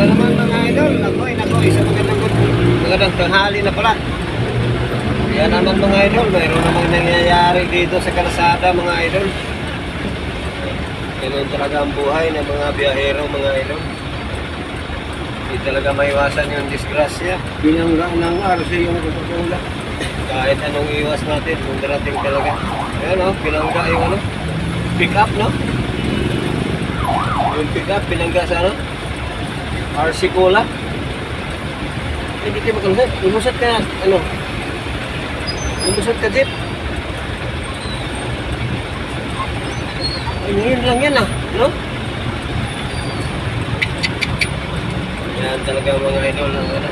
na naman mga idol. Nakoy, nakoy. Isa magandang magandang tanghali na pala. Yan naman mga idol. Mayroon namang nangyayari dito sa kalsada mga idol. Ganun talaga ang buhay ng mga biyahero mga idol. Hindi talaga maiwasan yung disgrasya. Binangga ng RC yung Coca-Cola. Kahit anong iwas natin, kung darating talaga. Ayan o, pinangga yung ano, pick up no? Yung pick up, pinangga sa ano? RC Cola. Hindi kayo makalusot. Lumusot ka ano? Lumusot ka, Jeep. Ngayon lang yan ah, no? Yan talaga mga idol ng ano.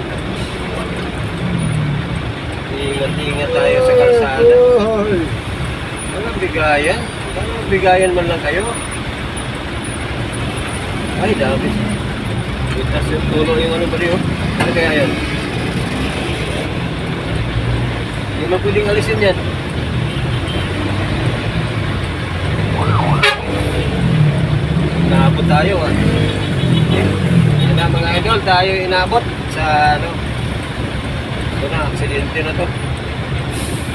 Ingat-ingat tayo sa kalsada. Walang bigayan. Walang bigayan man lang kayo. Ay, dami. Itas yung tulo yung ano ba yun? Ano kaya yan? Hindi mo pwedeng alisin yan. Naabot tayo ah. Yan na mga idol, tayo inabot sa ano. Ito na, aksidente na to.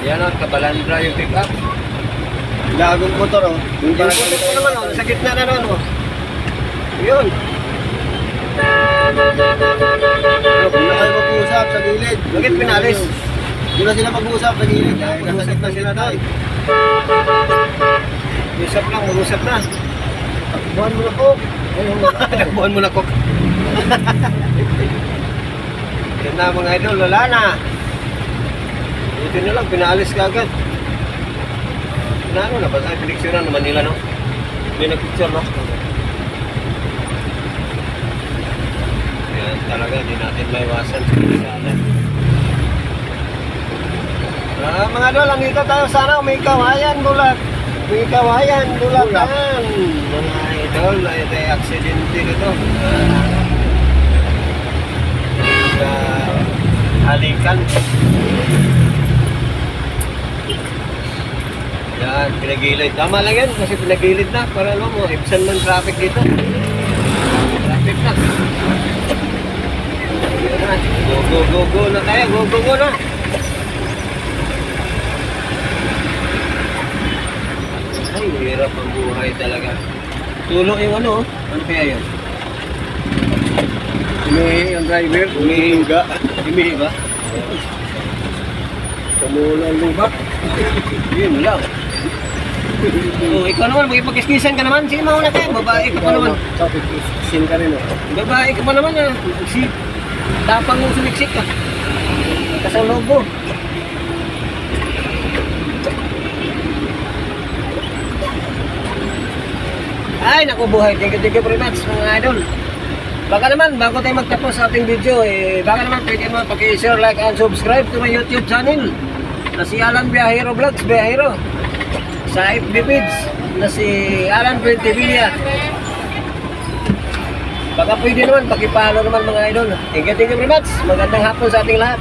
Yan o, kabalandra yung pick up. Lagong motor oh. Yung puto ko naman, oh, sa gitna na naman, oh. Yun. Doon na kayo mag-uusap sa gilid. Bakit pinalis? Doon na sila mag-uusap sa gilid. Dahil nasa gitna sila tayo. Usap lang, mag-usap na. Buwan mo na na. Takbuhan mo na, Kok. Yan na, mga idol, wala na. Ito na lang, pinalis ka agad. Ano na ba? Ay, pinicturean naman nila, no? May nagpicture, no? Yan talaga, di natin maiwasan sa pisada. Ah, mga idol, andito tayo sana may kawayan, bulat. May kawayan, bulat. Bulat. Yan. Mga idol, ito ay aksidente nito. Ah, ah, halikan. Yan, pinagilid. Tama lang yan kasi pinagilid na para ano mo, ibsan man traffic dito. Traffic na. Go, go, go, go na tayo. Go, go, go na. Ay, hirap ang buhay talaga. Tulo yung ano, ano kaya yun? Umihi ang driver. Umihinga. Umihi ba? Tumula ang lubat. Yun lang. Oh, ikaw naman, magipag-kiskisan ka naman. Sige, mauna tayo. Babae ka pa naman. Sin ka rin oh. Babae ka pa naman ah. Tapang mo sumiksik ka. Kasang loob mo. Ay, naku buhay. Thank you, thank you very much mga idol. Baka naman, bago tayo magtapos sa ating video, eh, baka naman pwede naman paki-share, like, and subscribe to my YouTube channel na si Alan Biahero Vlogs, Biahero. Sa FB page na si Alan Fuentevilla. Baka pwede naman, pakipalo naman mga idol. Thank you, thank you very much. Magandang hapon sa ating lahat.